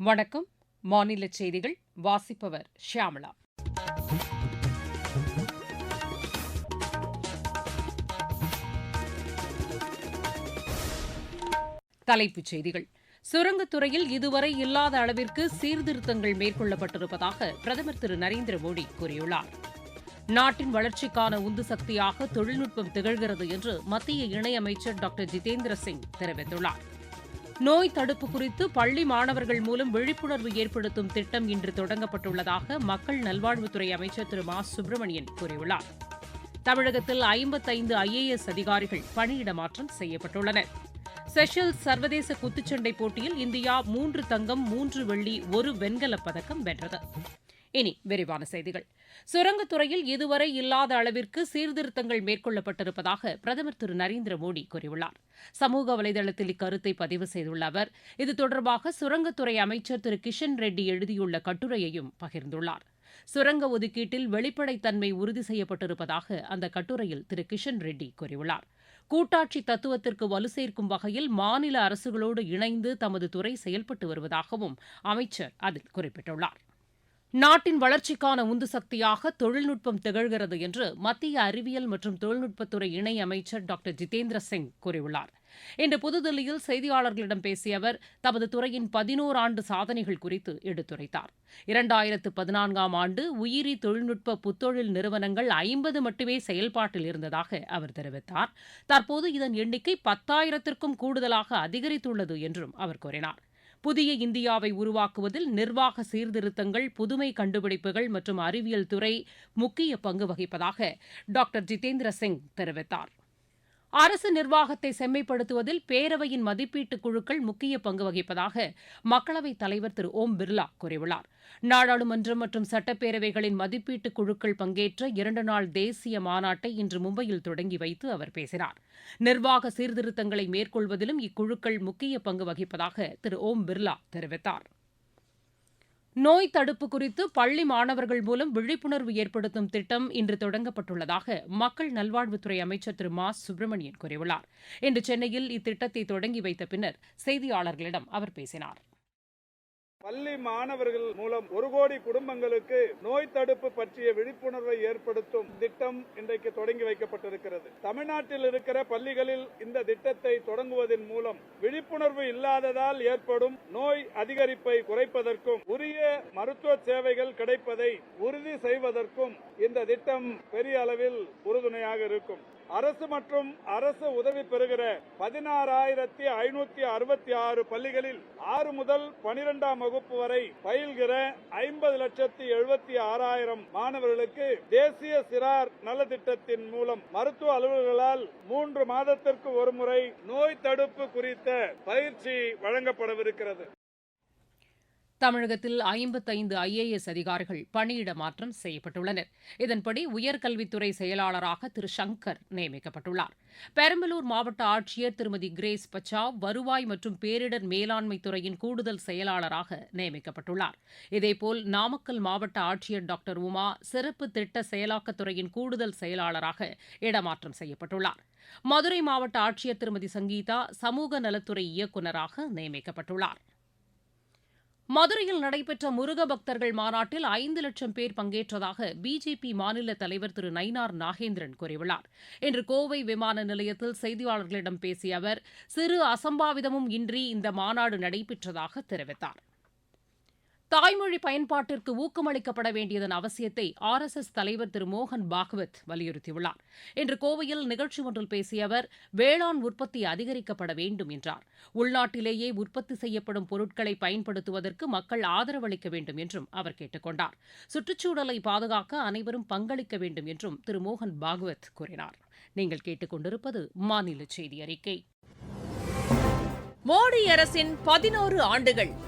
வணக்கம். மாநில செய்திகள் வாசிப்பவர் ஷியாமளா தலைப்புச் செய்திகள். சுரங்கத்துறையில் இதுவரை இல்லாத அளவிற்கு சீர்திருத்தங்கள் மேற்கொள்ளப்பட்டிருப்பதாக பிரதமர் திரு நரேந்திர மோடி கூறியுள்ளார். நாட்டின் வளர்ச்சிக்கான உந்து சக்தியாக தொழில்நுட்பம் திகழ்கிறது என்று மத்திய இணையமைச்சர் டாக்டர் ஜிதேந்திர சிங் தெரிவித்துள்ளார். நோய் தடுப்பு குறித்து பள்ளி மாணவர்கள் மூலம் விழிப்புணர்வு ஏற்படுத்தும் திட்டம் இன்று தொடங்கப்பட்டுள்ளதாக மக்கள் நல்வாழ்வுத்துறை அமைச்சர் திரு மா சுப்பிரமணியன் கூறியுள்ளார். தமிழகத்தில் ஐம்பத்தைந்து ஐஏஎஸ் அதிகாரிகள் பணியிட மாற்றம் செய்யப்பட்டுள்ளனர். செஷல்ஸ் சர்வதேச குத்துச்சண்டை போட்டியில் இந்தியா மூன்று தங்கம் மூன்று வெள்ளி ஒரு வெண்கலப் பதக்கம் வென்றது. இனி விரிவான செய்திகள். சுரங்கத்துறையில் இதுவரை இல்லாத அளவிற்கு சீர்திருத்தங்கள் மேற்கொள்ளப்பட்டிருப்பதாக பிரதமர் திரு நரேந்திர மோடி கூறியுள்ளார். சமூக வலைதளத்தில் இக்கருத்தை பதிவு செய்துள்ள அவர் இது தொடர்பாக சுரங்கத்துறை அமைச்சர் திரு கிஷன் ரெட்டி எழுதியுள்ள கட்டுரையையும் பகிர்ந்துள்ளார். சுரங்க ஒதுக்கீட்டில் வெளிப்படைத்தன்மை உறுதி செய்யப்பட்டிருப்பதாக அந்த கட்டுரையில் திரு கிஷன் ரெட்டி கூறியுள்ளார். கூட்டாட்சி தத்துவத்திற்கு வலு சேர்க்கும் வகையில் மாநில அரசுகளோடு இணைந்து தமது துறை செயல்பட்டு வருவதாகவும் அமைச்சர் அதில் குறிப்பிட்டுள்ளார். நாட்டின் வளர்ச்சிக்கான உந்து சக்தியாக தொழில்நுட்பம் திகழ்கிறது என்று மத்திய அறிவியல் மற்றும் தொழில்நுட்பத்துறை இணையமைச்சர் டாக்டர் ஜிதேந்திர சிங் கூறியுள்ளார். இன்று புதுதில்லியில் செய்தியாளர்களிடம் பேசிய அவர் தமது துறையின் பதினோரு ஆண்டு சாதனைகள் குறித்து எடுத்துரைத்தார். இரண்டாயிரத்து பதினான்காம் ஆண்டு உயிரி தொழில்நுட்ப புத்தொழில் நிறுவனங்கள் ஐம்பது மட்டுமே செயல்பாட்டில் இருந்ததாக அவர் தெரிவித்தார். தற்போது இதன் எண்ணிக்கை பத்தாயிரத்திற்கும் கூடுதலாக அதிகரித்துள்ளது என்றும் அவர் கூறினார். புதிய இந்தியாவை உருவாக்குவதில் நிர்வாக சீர்திருத்தங்கள் புதுமை கண்டுபிடிப்புகள் மற்றும் அறிவியல் துறை முக்கிய பங்கு வகிப்பதாக டாக்டர் ஜிதேந்திர சிங் தெரிவித்தார். அரசு நிர்வாகத்தை செம்மைப்படுத்துவதில் பேரவையின் மதிப்பீட்டுக் குழுக்கள் முக்கிய பங்கு வகிப்பதாக மக்களவைத் தலைவர் திரு. ஓம் பிர்லா கூறியுள்ளார். நாடாளுமன்றம் மற்றும் சட்டப்பேரவைகளின் மதிப்பீட்டுக் குழுக்கள் பங்கேற்ற இரண்டு நாள் தேசிய மாநாட்டை இன்று மும்பையில் தொடங்கி வைத்து அவர் பேசினார். நிர்வாக சீர்திருத்தங்களை மேற்கொள்வதிலும் இக்குழுக்கள் முக்கிய பங்கு வகிப்பதாக திரு. ஓம் பிர்லா தெரிவித்தார். நோய் தடுப்பு குறித்து பள்ளி மாணவர்கள் மூலம் விழிப்புணர்வு ஏற்படுத்தும் திட்டம் இன்று தொடங்கப்பட்டுள்ளதாக மக்கள் நல்வாழ்வுத்துறை அமைச்சர் திரு மா. சுப்பிரமணியன் கூறியுள்ளார். இன்று சென்னையில் இத்திட்டத்தை தொடங்கி வைத்த பின்னர் செய்தியாளர்களிடம் அவர் பேசினார். பள்ளி மாணவர்கள் மூலம் ஒரு கோடி குடும்பங்களுக்கு நோய் தடுப்பு பற்றிய விழிப்புணர்வை ஏற்படுத்தும் திட்டம் இன்றைக்கு தொடங்கி வைக்கப்பட்டிருக்கிறது. தமிழ்நாட்டில் இருக்கிற பள்ளிகளில் இந்த திட்டத்தை தொடங்குவதன் மூலம் விழிப்புணர்வு இல்லாததால் ஏற்படும் நோய் அதிகரிப்பை குறைப்பதற்கும் உரிய மருத்துவ சேவைகள் கிடைப்பதை உறுதி செய்வதற்கும் இந்த திட்டம் பெரிய அளவில் உறுதுணையாக இருக்கும். அரசு மற்றும் அரசு உதவி பெறுகிற பதினாறாயிரத்தி ஐநூத்தி அறுபத்தி ஆறு பள்ளிகளில் ஆறு முதல் பனிரெண்டாம் வகுப்பு வரை பயில்கிற ஐம்பது லட்சத்தி எழுபத்தி ஆறாயிரம் மாணவர்களுக்கு தேசிய சிறார் நலத்திட்டத்தின் மூலம் மருத்துவ அலுவலர்களால் மூன்று மாதத்திற்கு ஒருமுறை நோய் தடுப்பு குறித்த பயிற்சி வழங்கப்படவிருக்கிறது. தமிழகத்தில் ஐம்பத்தைந்து ஐஏஎஸ் அதிகாரிகள் பணியிட மாற்றம் செய்யப்பட்டுள்ளனர். இதன்படி உயர்கல்வித்துறை செயலாளராக திரு சங்கர் நியமிக்கப்பட்டுள்ளார். பெரம்பலூர் மாவட்ட ஆட்சியர் திருமதி கிரேஸ் பச்சாவ் வருவாய் மற்றும் பேரிடர் மேலாண்மை துறையின் கூடுதல் செயலாளராக நியமிக்கப்பட்டுள்ளார். இதேபோல் நாமக்கல் மாவட்ட ஆட்சியர் டாக்டர் உமா சிறப்பு திட்ட செயலாக்கத்துறையின் கூடுதல் செயலாளராக இடமாற்றம் செய்யப்பட்டுள்ளார். மதுரை மாவட்ட ஆட்சியர் திருமதி சங்கீதா சமூக நலத்துறை இயக்குநராக நியமிக்கப்பட்டுள்ளார். மதுரையில் நடைபெற்ற முருக பக்தர்கள் மாநாட்டில் ஐந்து லட்சம் பேர் பங்கேற்றதாக பிஜேபி மாநில தலைவர் திரு நயினார் நாகேந்திரன் கூறியுள்ளார். இன்று கோவை விமான நிலையத்தில் செய்தியாளர்களிடம் பேசிய அவர் சிறு அசம்பாவிதமும் இன்றி இந்த மாநாடு நடைபெற்றதாக தெரிவித்தார். தாய்மொழி பயன்பாட்டிற்கு ஊக்கமளிக்கப்பட வேண்டியதன் அவசியத்தை ஆர் எஸ் எஸ் தலைவர் திரு மோகன் பாகவத் வலியுறுத்தியுள்ளார். இன்று கோவையில் நிகழ்ச்சி ஒன்றில் பேசிய அவர் வேளாண் உற்பத்தி அதிகரிக்கப்பட வேண்டும் என்றார். உள்நாட்டிலேயே உற்பத்தி செய்யப்படும் பொருட்களை பயன்படுத்துவதற்கு மக்கள் ஆதரவளிக்க வேண்டும் என்றும் அவர் கேட்டுக் கொண்டார். சுற்றுச்சூழலை பாதுகாக்க அனைவரும் பங்களிக்க வேண்டும் என்றும் திரு மோகன் பாகவத் கூறினார். நீங்கள் கேட்டுக்கொண்டிருப்பது மாநில செய்தி அறிக்கை. மோடி அரசின் பதினோரு ஆண்டுகள்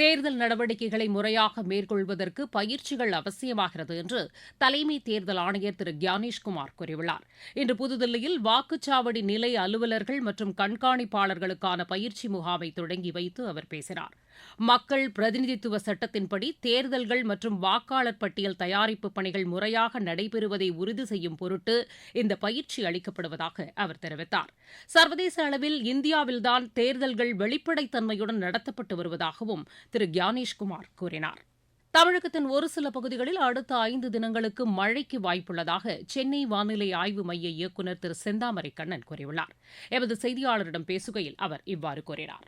தேர்தல் நடவடிக்கைகளை முறையாக மேற்கொள்வதற்கு பயிற்சிகள் அவசியமாகிறது என்று தலைமை தேர்தல் ஆணையர் திரு கியானேஷ்குமார் கூறியுள்ளார். இன்று புதுதில்லியில் வாக்குச்சாவடி நிலை அலுவலர்கள் மற்றும் கண்காணிப்பாளர்களுக்கான பயிற்சி முகாமை தொடங்கி வைத்து அவர் பேசினாா் மக்கள் பிரதிநிதித்துவ சட்டத்தின்படி தேர்தல்கள் மற்றும் வாக்காளர் பட்டியல் தயாரிப்பு பணிகள் முறையாக நடைபெறுவதை உறுதி செய்யும் பொருட்டு இந்த பயிற்சி அளிக்கப்படுவதாக அவர் தெரிவித்தார். சர்வதேச அளவில் இந்தியாவில்தான் தேர்தல்கள் வெளிப்படைத்தன்மையுடன் நடத்தப்பட்டு வருவதாகவும் திரு கியானேஷ்குமார் கூறினார். தமிழகத்தின் ஒரு சில பகுதிகளில் அடுத்த ஐந்து தினங்களுக்கு மழைக்கு வாய்ப்புள்ளதாக சென்னை வானிலை ஆய்வு மைய இயக்குநர் திரு செந்தாமரை கண்ணன் கூறியுள்ளார். எமது செய்தியாளரிடம் பேசுகையில் அவர் இவ்வாறு கூறினார்.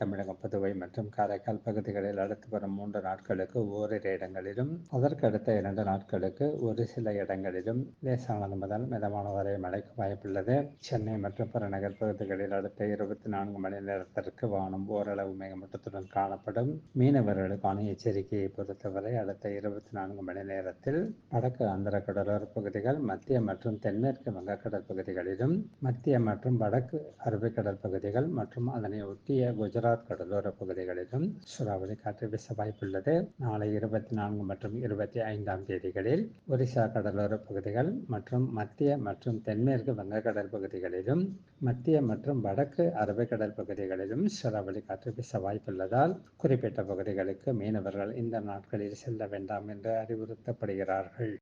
தமிழகம் புதுவை மற்றும் காரைக்கால் பகுதிகளில் அடுத்து வரும் மூன்று நாட்களுக்கு ஓரிரு இடங்களிலும் அதற்கு அடுத்த இரண்டு நாட்களுக்கு ஒரு சில இடங்களிலும் லேசானது முதல் மிதமான வரை மழைக்கு வாய்ப்புள்ளது. சென்னை மற்றும் புறநகர் பகுதிகளில் அடுத்த இருபத்தி நான்கு மணி நேரத்திற்கு வானம் ஓரளவு மேகமூட்டத்துடன் காணப்படும். மீனவர்களுக்கான எச்சரிக்கையை பொறுத்தவரை அடுத்த இருபத்தி நான்கு மணி நேரத்தில் வடக்கு ஆந்திர கடலோர பகுதிகள் மத்திய மற்றும் தென்மேற்கு வங்கக்கடல் பகுதிகளிலும் மத்திய மற்றும் வடக்கு அரபிக்கடல் பகுதிகள் மற்றும் அதனை ஒட்டிய குஜராத் குஜராத் கடலோர பகுதிகளிலும் சூறாவளி காற்று வீச வாய்ப்புள்ளது. நாளை இருபத்தி நான்கு மற்றும் இருபத்தி ஐந்தாம் தேதிகளில் ஒரிசா கடலோர பகுதிகள் மற்றும் மத்திய மற்றும் தென்மேற்கு வங்கக்கடல் பகுதிகளிலும் மத்திய மற்றும் வடக்கு அரபிக்கடல் பகுதிகளிலும் சூறாவளி காற்று வீச வாய்ப்புள்ளதால் குறிப்பிட்ட பகுதிகளுக்கு மீனவர்கள் இந்த நாட்களில் செல்ல வேண்டாம் என்று அறிவுறுத்தப்படுகிறார்கள்.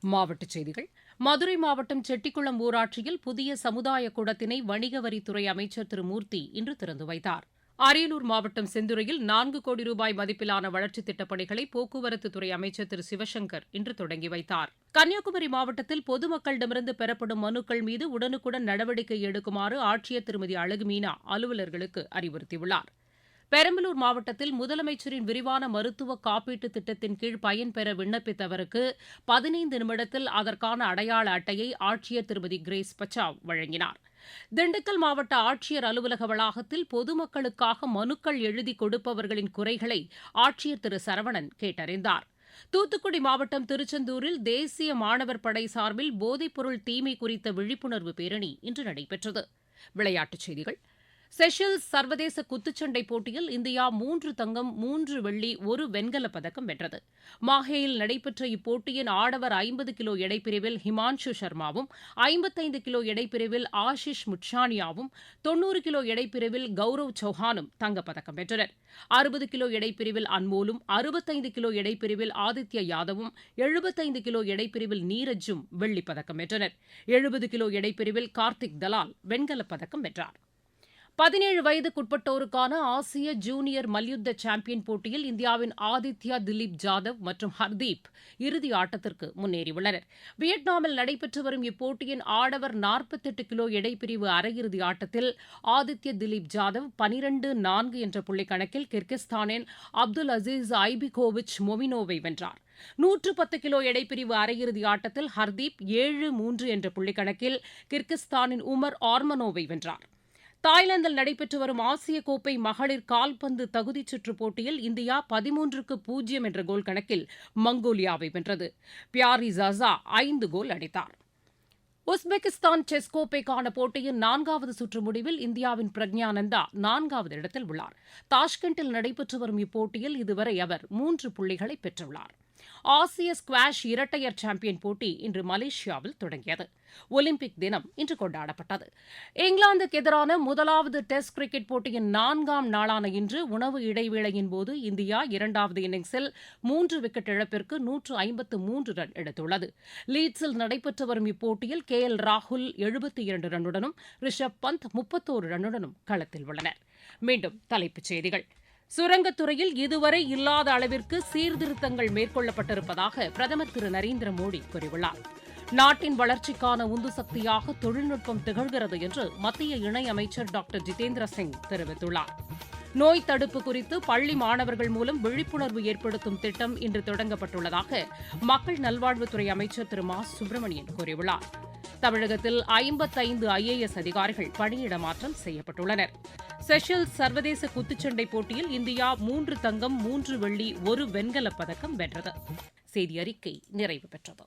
மாவட்டச் செய்திகள். மதுரை மாவட்டம் செட்டிக்குளம் ஊராட்சியில் புதிய சமுதாய கூடத்தினை வணிக வரித்துறை அமைச்சர் திரு மூர்த்தி இன்று திறந்து வைத்தார். அரியலூர் மாவட்டம் செந்துறையில் நான்கு கோடி ரூபாய் மதிப்பிலான வளர்ச்சித் திட்டப் பணிகளை போக்குவரத்துத்துறை அமைச்சர் திரு சிவசங்கர் இன்று தொடங்கி வைத்தார். கன்னியாகுமரி மாவட்டத்தில் பொதுமக்களிடமிருந்து பெறப்படும் மனுக்கள் மீது உடனுக்குடன் நடவடிக்கை எடுக்குமாறு ஆட்சியர் திருமதி அழகு மீனா அலுவலர்களுக்கு அறிவுறுத்தியுள்ளார். பெரம்பலூர் மாவட்டத்தில் முதலமைச்சரின் விரிவான மருத்துவ காப்பீட்டுத் திட்டத்தின் கீழ் பயன்பெற விண்ணப்பித்தவருக்கு பதினைந்து நிமிடத்தில் அதற்கான அடையாள அட்டையை ஆட்சியர் திருமதி கிரேஸ் பச்சாவ் வழங்கினார். திண்டுக்கல் மாவட்ட ஆட்சியர் அலுவலக வளாகத்தில் பொதுமக்களுக்காக மனுக்கள் எழுதி கொடுப்பவர்களின் குறைகளை ஆட்சியர் திரு சரவணன் கேட்டறிந்தார். தூத்துக்குடி மாவட்டம் திருச்செந்தூரில் தேசிய மாணவர் படை சார்பில் போதைப்பொருள் தீமை குறித்த விழிப்புணர்வு பேரணி இன்று நடைபெற்றது. விளையாட்டுச் செய்திகள். செஷல்ஸ் சர்வதேச குத்துச்சண்டை போட்டியில் இந்தியா மூன்று தங்கம் மூன்று வெள்ளி ஒரு வெண்கலப் பதக்கம் வென்றது. மாஹேயில் நடைபெற்ற இப்போட்டியின் ஆடவர் ஐம்பது கிலோ எடைப்பிரிவில் ஹிமான்ஷு சர்மாவும் ஐம்பத்தைந்து கிலோ எடைப்பிரிவில் ஆஷிஷ் முட்சானியாவும் தொன்னூறு கிலோ எடைப்பிரிவில் கௌரவ் சௌஹானும் தங்கப்பதக்கம் வென்றனர். அறுபது கிலோ எடைப்பிரிவில் அன்மோலும் அறுபத்தைந்து கிலோ எடைப்பிரிவில் ஆதித்ய யாதவும் எழுபத்தைந்து கிலோ எடைப்பிரிவில் நீரஜும் வெள்ளிப் பதக்கம் வென்றனர். எழுபது கிலோ எடைப்பிரிவில் கார்த்திக் தலால் வெண்கலப் பதக்கம் வென்றாா் பதினேழு வயதுக்குட்பட்டோருக்கான ஆசிய ஜூனியர் மல்யுத்த சாம்பியன் போட்டியில் இந்தியாவின் ஆதித்யா திலீப் ஜாதவ் மற்றும் ஹர்தீப் இறுதி ஆட்டத்திற்கு முன்னேறியுள்ளனர். வியட்நாமில் நடைபெற்று வரும் இப்போட்டியின் ஆடவர் நாற்பத்தெட்டு கிலோ எடைப்பிரிவு அரையிறுதி ஆட்டத்தில் ஆதித்ய திலீப் ஜாதவ் பனிரண்டு நான்கு என்ற புள்ளிக்கணக்கில் கிர்கிஸ்தானின் அப்துல் அசீஸ் ஐபிகோவிச் மொமினோவை வென்றார். நூற்று பத்து கிலோ எடைப்பிரிவு அரையிறுதி ஆட்டத்தில் ஹர்தீப் ஏழு மூன்று என்ற புள்ளிக்கணக்கில் கிர்கிஸ்தானின் உமர் ஆர்மனோவை வென்றார். தாய்லாந்தில் நடைபெற்று வரும் ஆசிய கோப்பை மகளிர் கால்பந்து தகுதிச் சுற்றுப் போட்டியில் இந்தியா பதிமூன்றுக்கு பூஜ்ஜியம் என்ற கோல் கணக்கில் மங்கோலியாவை வென்றது. பியாரி ஜாசா ஐந்து கோல் அடித்தார். உஸ்பெகிஸ்தான் செஸ் கோப்பைக்கான போட்டியின் நான்காவது சுற்று முடிவில் இந்தியாவின் பிரக்ஞானந்தா நான்காவது இடத்தில் உள்ளார். தாஷ்கண்டில் நடைபெற்று வரும் இப்போட்டியில் இதுவரை அவர் மூன்று புள்ளிகளை பெற்றுள்ளார். ஆசிய ஸ்குவாஷ் இரட்டையர் சாம்பியன் போட்டி இன்று மலேசியாவில் தொடங்கியது. ஒலிம்பிக் தினம் இன்று கொண்டாடப்பட்டது. இங்கிலாந்துக்கு எதிரான முதலாவது டெஸ்ட் கிரிக்கெட் போட்டியின் நான்காம் நாளான இன்று உணவு இடைவேளையின் போது இந்தியா இரண்டாவது இன்னிங்ஸில் மூன்று விக்கெட் இழப்பிற்கு நூற்று ஐம்பத்து மூன்று ரன் எடுத்துள்ளது. லீட்ஸில் நடைபெற்று வரும் இப்போட்டியில் கே எல் ராகுல் எழுபத்தி இரண்டு ரன்னுடனும் ரிஷப் பந்த் முப்பத்தோரு ரன்னுடனும் களத்தில் உள்ளனர். மீண்டும் தலைப்புச் செய்திகள். சுரங்கத்துறையில் இதுவரை இல்லாத அளவிற்கு சீர்திருத்தங்கள் மேற்கொள்ளப்பட்டிருப்பதாக பிரதமர் திரு நரேந்திர மோடி கூறியுள்ளார். நாட்டின் வளர்ச்சிக்கான உந்து சக்தியாக தொழில்நுட்பம் திகழ்கிறது என்று மத்திய இணையமைச்சர் டாக்டர் ஜிதேந்திர சிங் தெரிவித்துள்ளார். நோய் தடுப்பு குறித்து பள்ளி மாணவர்கள் மூலம் விழிப்புணர்வு ஏற்படுத்தும் திட்டம் இன்று தொடங்கப்பட்டுள்ளதாக மக்கள் நல்வாழ்வுத்துறை அமைச்சர் திரு மா சுப்பிரமணியன் கூறியுள்ளார். தமிழகத்தில் ஐம்பத்தைந்து ஐஏஎஸ் அதிகாரிகள் பணியிட மாற்றம் செய்யப்பட்டுள்ளனர். செஷல்ஸ் சர்வதேச குத்துச்சண்டை போட்டியில் இந்தியா மூன்று தங்கம் மூன்று வெள்ளி ஒரு வெண்கலப் பதக்கம் வென்றது. செய்தி அறிக்கை நிறைவு பெற்றது.